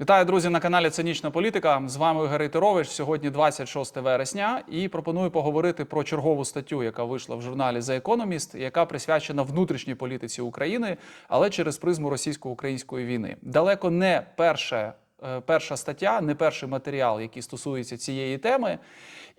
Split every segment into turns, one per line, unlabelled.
Вітаю, друзі, на каналі Цинічна політика. З вами Ігор Рейтерович. Сьогодні 26 вересня, і пропоную поговорити про чергову статтю, яка вийшла в журналі The Economist, яка присвячена внутрішній політиці України, але через призму російсько-української війни. Далеко не перше. Е, Перша стаття, не перший матеріал, який стосується цієї теми.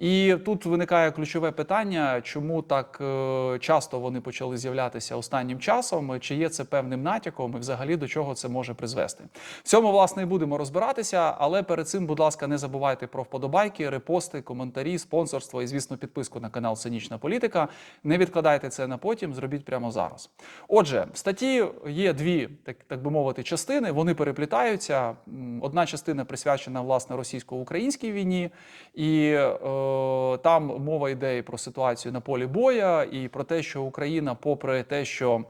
І тут виникає ключове питання, чому так е, часто вони почали з'являтися останнім часом, чи є це певним натяком, і взагалі до чого це може призвести. В цьому, власне, і будемо розбиратися, але перед цим, будь ласка, не забувайте про вподобайки, репости, коментарі, спонсорство і, звісно, підписку на канал Цинічна політика. Не відкладайте це на потім, зробіть прямо зараз. Отже, в статті є дві, так, так би мовити, частини. Вони переплітаються. Одна частина присвячена власне російсько-українській війні, і е, там мова йде і про ситуацію на полі боя, і про те, що Україна, попри те, що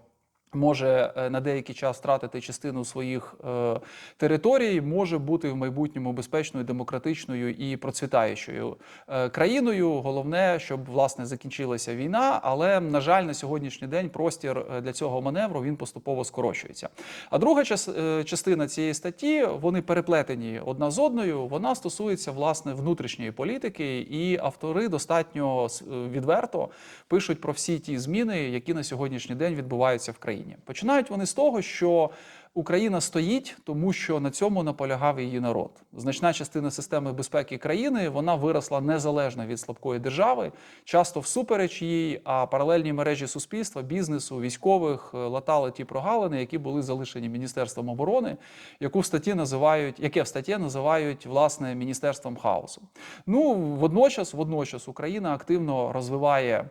може е, на деякий час втратити частину своїх е, територій, може бути в майбутньому безпечною, демократичною і процвітаючою е, країною. Головне, щоб власне закінчилася війна. Але на жаль, на сьогоднішній день простір е, для цього маневру він поступово скорочується. А друга час, е, частина цієї статті вони переплетені одна з одною. Вона стосується власне внутрішньої політики, і автори достатньо відверто пишуть про всі ті зміни, які на сьогоднішній день відбуваються в країні. Починають вони з того, що Україна стоїть, тому що на цьому наполягав її народ. Значна частина системи безпеки країни вона виросла незалежно від слабкої держави, часто всупереч їй, а паралельні мережі суспільства, бізнесу, військових е, латали ті прогалини, які були залишені Міністерством оборони, яку в статті називають, яке в статті називають власне міністерством хаосу. Ну водночас, водночас Україна активно розвиває.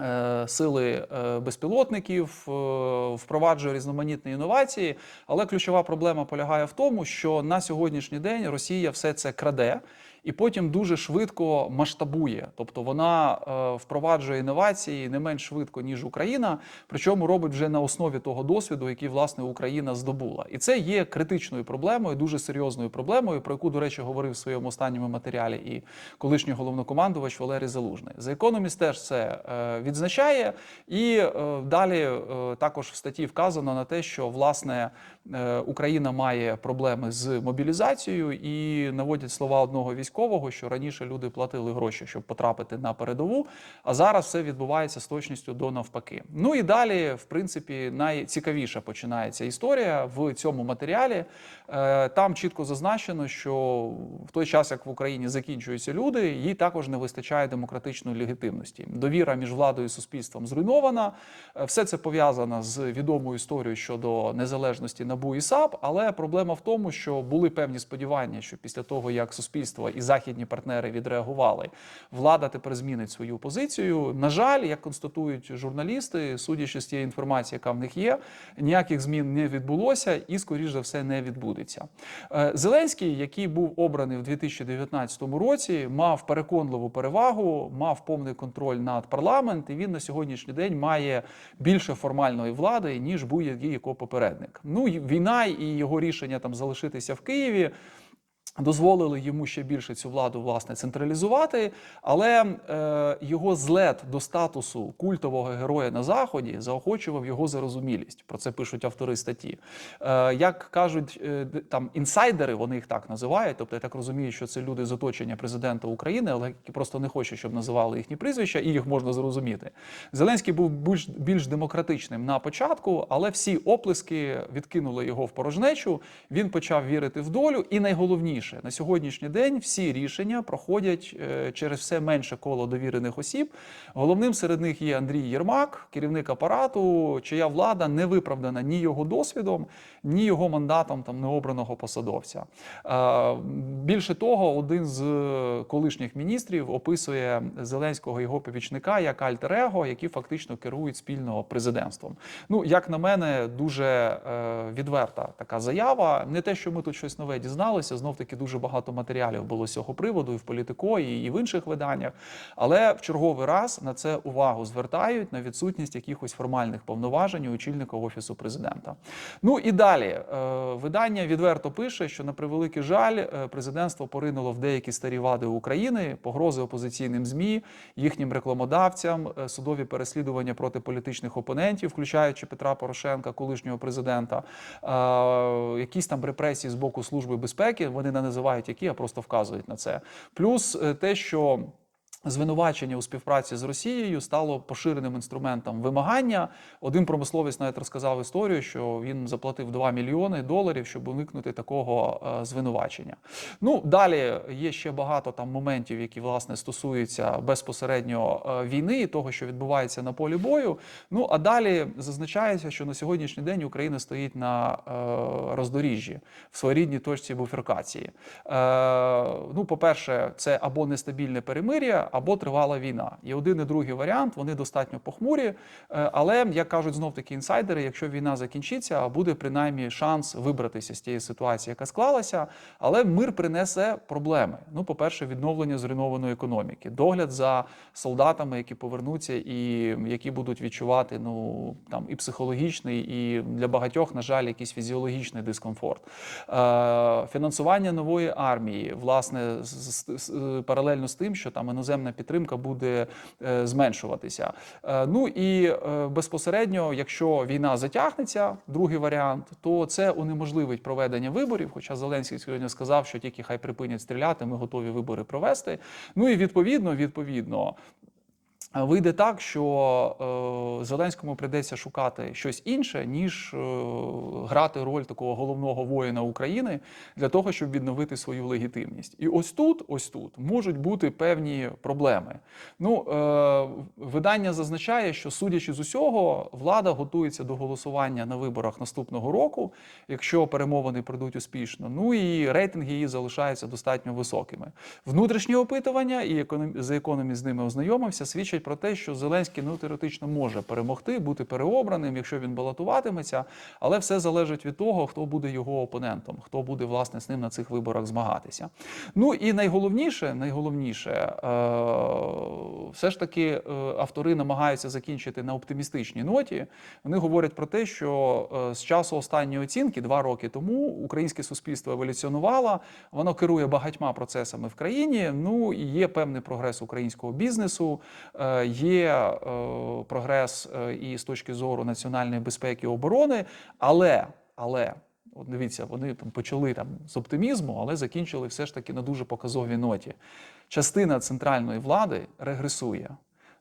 Е, Сили е, безпілотників е, впроваджує різноманітні інновації, але ключова проблема полягає в тому, що на сьогоднішній день Росія все це краде і потім дуже швидко масштабує. Тобто вона е, впроваджує інновації не менш швидко ніж Україна, причому робить вже на основі того досвіду, який власне Україна здобула. І це є критичною проблемою, дуже серйозною проблемою, про яку, до речі, говорив в своєму останньому матеріалі і колишній головнокомандувач Валерій Залужний. За Economist теж це е, відзначає, і е, далі е, також в статті вказано на те, що власне е, Україна має проблеми з мобілізацією і наводять слова одного військового, що раніше люди платили гроші, щоб потрапити на передову, а зараз все відбувається з точністю до навпаки. Ну і далі, в принципі, найцікавіша починається історія в цьому матеріалі. Е, Там чітко зазначено, що в той час, як в Україні закінчуються люди, їй також не вистачає демократичної легітимності. Довіра між владою і суспільством зруйнована. Е, Все це пов'язано з відомою історією щодо незалежності НАБУ і САП. Але проблема в тому, що були певні сподівання, що після того, як суспільство і західні партнери відреагували, влада тепер змінить свою позицію. На жаль, як констатують журналісти, судячи з тієї інформації, яка в них є, ніяких змін не відбулося і, скоріш за все, не відбудеться. Е, Зеленський, який був обраний в 2019 році, мав переконливу перевагу, мав повний контроль над парламент, і він на сьогоднішній день має більше формальної влади ніж будь-який його попередник. Ну війна і його рішення там залишитися в Києві. Дозволили йому ще більше цю владу власне централізувати, але е, його злет до статусу культового героя на заході заохочував його зарозумілість. Про це пишуть автори статті. Е, як кажуть е, там інсайдери, вони їх так називають. Тобто я так розумію, що це люди з оточення президента України, але які просто не хочуть, щоб називали їхні прізвища, і їх можна зрозуміти. Зеленський був більш, більш демократичним на початку, але всі оплески відкинули його в порожнечу. Він почав вірити в долю, і найголовніше на сьогоднішній день всі рішення проходять е, через все менше коло довірених осіб. Головним серед них є Андрій Єрмак, керівник апарату, чия влада не виправдана ні його досвідом, ні його мандатом там необраного посадовця. Е, Більше того, один з колишніх міністрів описує Зеленського його помічника як альтер-его, які фактично керують спільно президентством. Ну, як на мене, дуже е, відверта така заява. Не те, що ми тут щось нове дізналися, знов таки таки дуже багато матеріалів було з цього приводу і в політико, і, в інших виданнях. Але в черговий раз на це увагу звертають на відсутність якихось формальних повноважень у очільника офісу президента. Ну і далі е, видання відверто пише, що на превеликий жаль, е, президентство поринуло в деякі старі вади України, погрози опозиційним змі, їхнім рекламодавцям, е, судові переслідування проти політичних опонентів, включаючи Петра Порошенка, колишнього президента, якісь там репресії з боку служби безпеки. Вони називають які, а просто вказують на це. Плюс е, те, що Звинувачення у співпраці з Росією стало поширеним інструментом вимагання. Один промисловець навіть розказав історію, що він заплатив 2 мільйони доларів, щоб уникнути такого е, звинувачення. Ну далі є ще багато там моментів, які власне стосуються безпосередньо е, війни і того, що відбувається на полі бою. Ну а далі зазначається, що на сьогоднішній день Україна стоїть на е, роздоріжжі в своєрідній точці буферкації. Ну, по-перше, це або нестабільне перемир'я або тривала війна. І один і другий варіант вони достатньо похмурі. е, Але як кажуть знов таки інсайдери, якщо війна закінчиться, буде принаймні шанс вибратися з тієї ситуації, яка склалася. Але мир принесе проблеми. Ну, по-перше, відновлення зруйнованої економіки, догляд за солдатами, які повернуться, і які будуть відчувати ну там і психологічний, і для багатьох, на жаль, якийсь фізіологічний дискомфорт. Е, Фінансування нової армії, власне, паралельно з тим, що там іноземна підтримка буде е, зменшуватися. Е, Ну і е, безпосередньо, якщо війна затягнеться, другий варіант, то це унеможливить проведення виборів. Хоча Зеленський сьогодні сказав, що тільки хай припинять стріляти, ми готові вибори провести. Ну і відповідно, відповідно. Вийде так, що е, Зеленському прийдеться шукати щось інше, ніж е, грати роль такого головного воїна України для того, щоб відновити свою легітимність. І ось тут, ось тут можуть бути певні проблеми. Ну, е, видання зазначає, що судячи з усього, влада готується до голосування на виборах наступного року, якщо перемовини пройдуть успішно. Ну і рейтинги її залишаються достатньо високими. Внутрішні опитування, і економ... за економі з ними ознайомився, свідчать про те, що Зеленський ну теоретично може перемогти, бути переобраним, якщо він балотуватиметься, але все залежить від того, хто буде його опонентом, хто буде власне з ним на цих виборах змагатися. Ну і найголовніше, найголовніше, е, все ж таки е, автори намагаються закінчити на оптимістичній ноті. Вони говорять про те, що е, з часу останньої оцінки, два роки тому, українське суспільство еволюціонувало, воно керує багатьма процесами в країні. Ну і є певний прогрес українського бізнесу, є е, прогрес е, і з точки зору національної безпеки і оборони, але, але. От дивіться, вони там почали там з оптимізму, але закінчили все ж таки на дуже показовій ноті. Частина центральної влади регресує.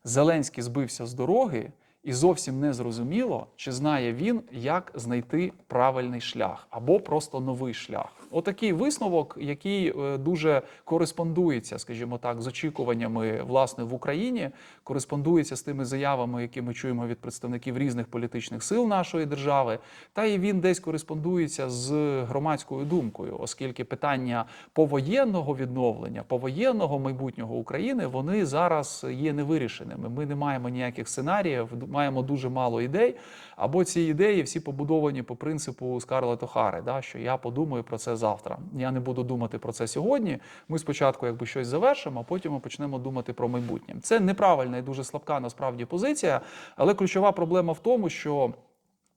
Зеленський збився з дороги, і зовсім не зрозуміло, чи знає він, як знайти правильний шлях або просто новий шлях. Отакий висновок, який е, дуже кореспондується, скажімо так, з очікуваннями власне в Україні, кореспондується з тими заявами, які ми чуємо від представників різних політичних сил нашої держави, та і він десь кореспондується з громадською думкою, оскільки питання повоєнного відновлення, повоєнного майбутнього України вони зараз є невирішеними. Ми не маємо ніяких сценаріїв, маємо дуже мало ідей. Або ці ідеї всі побудовані по принципу Скарлетт Охари, да, що я подумаю про це завтра. Я не буду думати про це сьогодні. Ми спочатку якби щось завершимо, а потім ми почнемо думати про майбутнє. Це неправильна і дуже слабка насправді позиція, але ключова проблема в тому, що.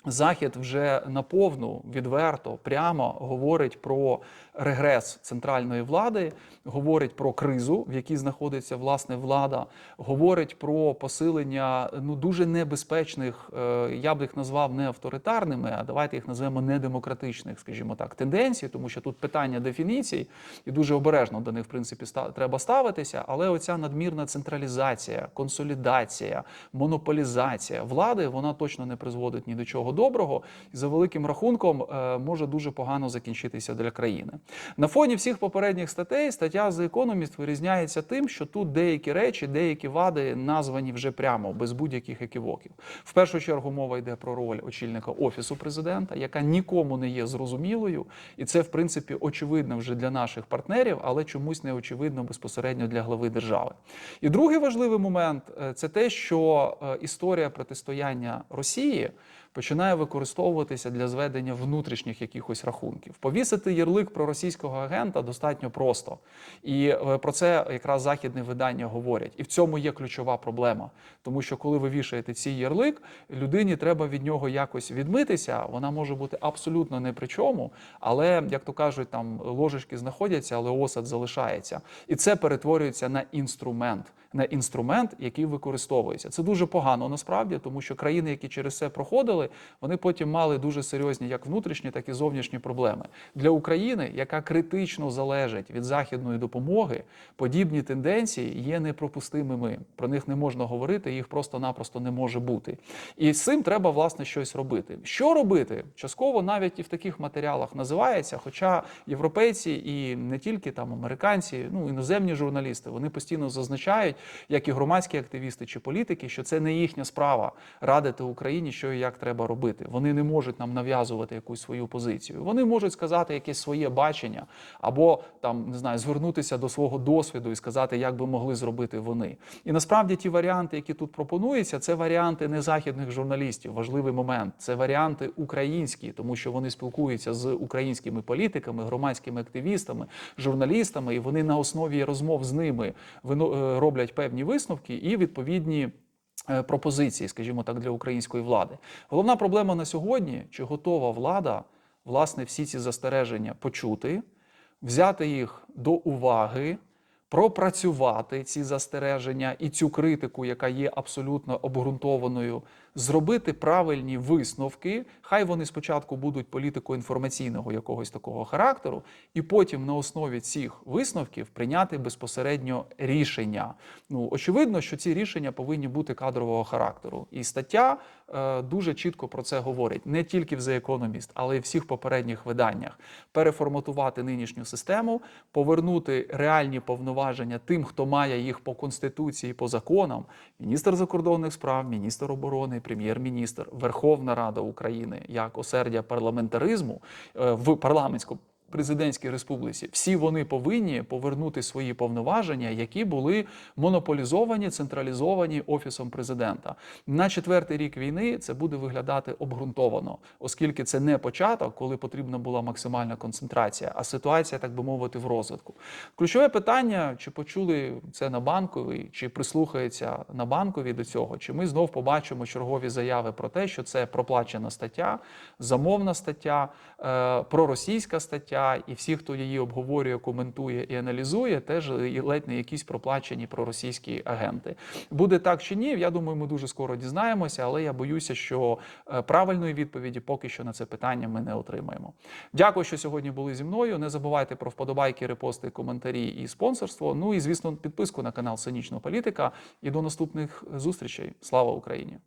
Захід вже наповну відверто прямо говорить про регрес центральної влади, говорить про кризу, в якій знаходиться власне влада, говорить про посилення ну дуже небезпечних, е, я б їх назвав не авторитарними, а давайте їх назвемо недемократичних, скажімо так, тенденцій, тому що тут питання дефініцій, і дуже обережно до них в принципі треба ставитися. Але оця надмірна централізація, консолідація, монополізація влади вона точно не призводить ні до чого доброго, і за великим рахунком е, може дуже погано закінчитися для країни. На фоні всіх попередніх статей стаття The Economist вирізняється тим, що тут деякі речі, деякі вади названі вже прямо без будь-яких еківоків. В першу чергу мова йде про роль очільника офісу президента, яка нікому не є зрозумілою, і це в принципі очевидно вже для наших партнерів, але чомусь не очевидно безпосередньо для глави держави. І другий важливий момент е, це те, що е, історія протистояння Росії починає використовуватися для зведення внутрішніх якихось рахунків. Повісити ярлик про російського агента достатньо просто. І е, про це якраз західне видання говорять. І в цьому є ключова проблема. Тому що коли ви вішаєте цей ярлик, людині треба від нього якось відмитися. Вона може бути абсолютно не при чому, але як то кажуть, там ложечки знаходяться, але осад залишається. І це перетворюється на інструмент, на інструмент, який використовується. Це дуже погано насправді, тому що країни, які через це проходили, вони потім мали дуже серйозні як внутрішні, так і зовнішні проблеми. Для України, яка критично залежить від західної допомоги, подібні тенденції є непропустимими. Про них не можна говорити, їх просто-напросто не може бути. І з цим треба власне щось робити. Що робити? Частково навіть і в таких матеріалах називається. Хоча європейці і не тільки там американці, ну іноземні журналісти, вони постійно зазначають, як і громадські активісти чи політики, що це не їхня справа радити Україні, що і як треба робити. Вони не можуть нам нав'язувати якусь свою позицію. Вони можуть сказати якесь своє бачення, або там не знаю, звернутися до свого досвіду і сказати, як би могли зробити вони. І насправді ті варіанти, які тут пропонуються, це варіанти не західних журналістів. Важливий момент. Це варіанти українські, тому що вони спілкуються з українськими політиками, громадськими активістами, журналістами, і вони на основі розмов з ними е, роблять певні висновки і відповідні. е, Пропозиції, скажімо так, для української влади. Головна проблема на сьогодні: чи готова влада власне всі ці застереження почути, взяти їх до уваги, пропрацювати ці застереження і цю критику, яка є абсолютно обґрунтованою, зробити правильні висновки. Хай вони спочатку будуть політико-інформаційного якогось такого характеру, і потім на основі цих висновків прийняти безпосередньо рішення. Ну очевидно, що ці рішення повинні бути кадрового характеру. І стаття е, дуже чітко про це говорить не тільки в The Economist, але й в всіх попередніх виданнях. Переформатувати нинішню систему, повернути реальні повноваження тим, хто має їх по конституції, по законам. Міністр закордонних справ, міністр оборони, прем'єр-міністр, Верховна Рада України як осердя парламентаризму е, в парламентському. Президентській республіці всі вони повинні повернути свої повноваження, які були монополізовані, централізовані офісом президента. На четвертий рік війни це буде виглядати обґрунтовано, оскільки це не початок, коли потрібна була максимальна концентрація, а ситуація, так би мовити, в розвитку. Ключове питання: чи почули це на банковій, чи прислухається на банковій до цього, чи ми знов побачимо чергові заяви про те, що це проплачена стаття, замовна стаття, е, проросійська стаття, і всі, хто її обговорює, коментує і аналізує, теж ледь не якісь проплачені проросійські агенти. Буде так чи ні? Я думаю, ми дуже скоро дізнаємося, але я боюся, що е, правильної відповіді поки що на це питання ми не отримаємо. Дякую, що сьогодні були зі мною. Не забувайте про вподобайки, репости, коментарі і спонсорство. Ну і звісно, підписку на канал Цинічна Політика. І до наступних зустрічей. Слава Україні!